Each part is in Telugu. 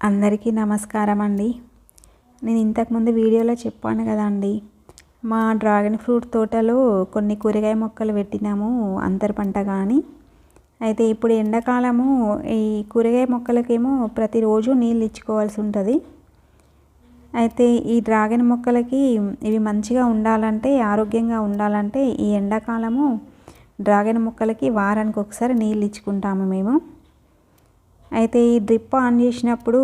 అందరికీ నమస్కారం అండి నేను ఇంతకుముందు వీడియోలో చెప్పాను కదా అండి మా డ్రాగన్ ఫ్రూట్ తోటలో కొన్ని కూరగాయ మొక్కలు పెట్టినాము అంతర పంట కానీ అయితే ఇప్పుడు ఎండాకాలము ఈ కూరగాయ మొక్కలకేమో ప్రతిరోజు నీళ్ళు ఇచ్చుకోవాల్సి ఉంటుంది. అయితే ఈ డ్రాగన్ మొక్కలకి ఇవి మంచిగా ఉండాలంటే ఆరోగ్యంగా ఉండాలంటే ఈ ఎండాకాలము డ్రాగన్ మొక్కలకి వారానికి ఒకసారి నీళ్ళు ఇచ్చుకుంటాము మేము. అయితే ఈ డ్రిప్ ఆన్ చేసినప్పుడు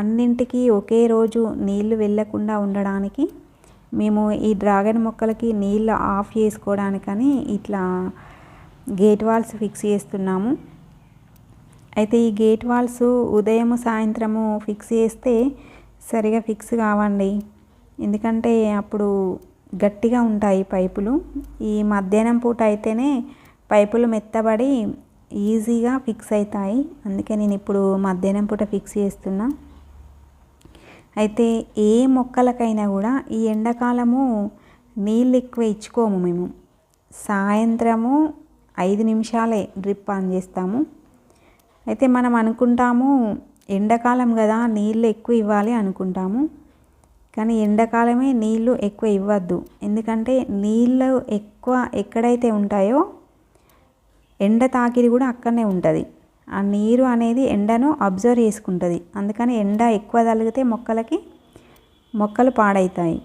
అన్నింటికి ఒకే రోజు నీళ్ళు వెళ్ళకుండా ఉండడానికి మేము ఈ డ్రాగన్ మొక్కలకి నీళ్ళు ఆఫ్ చేసుకోవడానికని ఇట్లా గేట్ వాల్స్ ఫిక్స్ చేస్తున్నాము. అయితే ఈ గేట్ వాల్స్ ఉదయం సాయంత్రము ఫిక్స్ చేస్తే సరిగా ఫిక్స్ కావండి. ఎందుకంటే అప్పుడు గట్టిగా ఉంటాయి పైపులు. ఈ మధ్యాహ్నం పూట అయితేనే పైపులు మెత్తబడి ఈజీగా ఫిక్స్ అవుతాయి అందుకే నేను ఇప్పుడు మధ్యాహ్నం పూట ఫిక్స్ చేస్తున్నా. అయితే ఏ మొక్కలకైనా కూడా ఈ ఎండాకాలము నీళ్ళు ఎక్కువ ఇచ్చుకోము మేము. సాయంత్రము ఐదు నిమిషాలే డ్రిప్ ఆన్ చేస్తాము. అయితే మనం అనుకుంటాము ఎండాకాలం కదా నీళ్ళు ఎక్కువ ఇవ్వాలి అనుకుంటాము. కానీ ఎండాకాలమే నీళ్ళు ఎక్కువ ఇవ్వద్దు. ఎందుకంటే నీళ్ళు ఎక్కువ ఎక్కడైతే ఉంటాయో ఎండ తాకిడి కూడా అక్కడనే ఉంటుంది. ఆ నీరు అనేది ఎండను అబ్జర్వ్ చేసుకుంటుంది. అందుకని ఎండ ఎక్కువ తగిలితే మొక్కలకి మొక్కలు పాడవుతాయి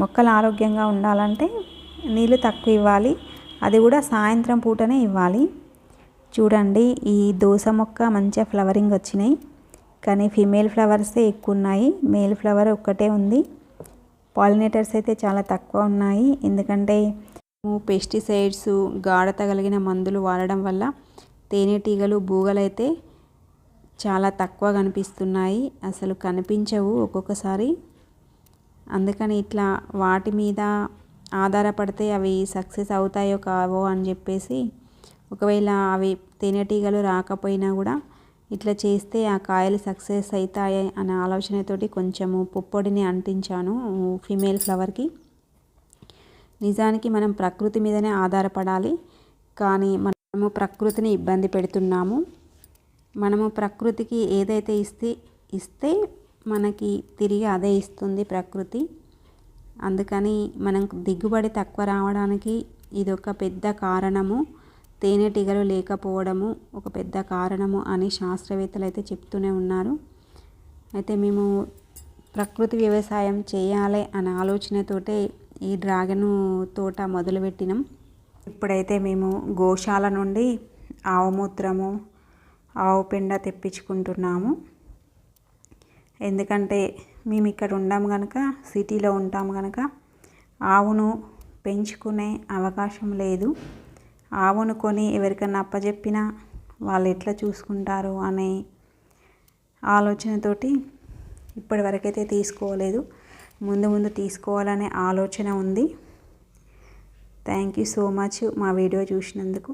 మొక్కలు ఆరోగ్యంగా ఉండాలంటే నీళ్ళు తక్కువ ఇవ్వాలి. అది కూడా సాయంత్రం పూటనే ఇవ్వాలి. చూడండి ఈ దోస మొక్క మంచిగా ఫ్లవరింగ్ వచ్చినాయి. కానీ ఫీమేల్ ఫ్లవర్సే ఎక్కువ ఉన్నాయి. మేల్ ఫ్లవర్ ఒక్కటే ఉంది. పాలినేటర్స్ అయితే చాలా తక్కువ ఉన్నాయి. ఎందుకంటే పెస్టిసైడ్స్ గాఢత కలిగిన మందులు వాడడం వల్ల తేనెటీగలు బూగలైతే చాలా తక్కువ కనిపిస్తున్నాయి. అసలు కనిపించవు ఒక్కొక్కసారి. అందుకని ఇట్లా వాటి మీద ఆధారపడితే అవి సక్సెస్ అవుతాయో కావో అని చెప్పేసి ఒకవేళ అవి తేనెటీగలు రాకపోయినా కూడా ఇట్లా చేస్తే ఆ కాయలు సక్సెస్ అవుతాయి అనే ఆలోచనతోటి కొంచెము పుప్పొడిని అంటించాను ఫిమేల్ ఫ్లవర్కి. నిజానికి మనం ప్రకృతి మీదనే ఆధారపడాలి. కానీ మనము ప్రకృతిని ఇబ్బంది పెడుతున్నాము. మనము ప్రకృతికి ఏదైతే ఇస్తే ఇస్తే మనకి తిరిగి అదే ఇస్తుంది ప్రకృతి. అందుకని మనం దిగుబడి తక్కువ రావడానికి ఇది ఒక పెద్ద కారణము. తేనెటీగలు లేకపోవడము ఒక పెద్ద కారణము అని శాస్త్రవేత్తలు అయితే చెప్తూనే ఉన్నారు. అయితే మేము ప్రకృతి వ్యవసాయం చేయాలి అనే ఆలోచనతోటే ఈ డ్రాగన్ తోట మొదలుపెట్టినాం. ఇప్పుడైతే మేము గోశాల నుండి ఆవు మూత్రము ఆవు పెండ తెప్పించుకుంటున్నాము. ఎందుకంటే మేము ఇక్కడ ఉండాం కనుక సిటీలో ఉంటాం కనుక ఆవును పెంచుకునే అవకాశం లేదు. ఆవును కొని ఎవరికన్నా అప్పచెప్పినా వాళ్ళు ఎట్లా చూసుకుంటారు అనే ఆలోచనతోటి ఇప్పటివరకైతే తీసుకోలేదు. ముందు ముందు తీసుకోవాలనే ఆలోచన ఉంది. థ్యాంక్ యూ సో మచ్ మా వీడియో చూసినందుకు.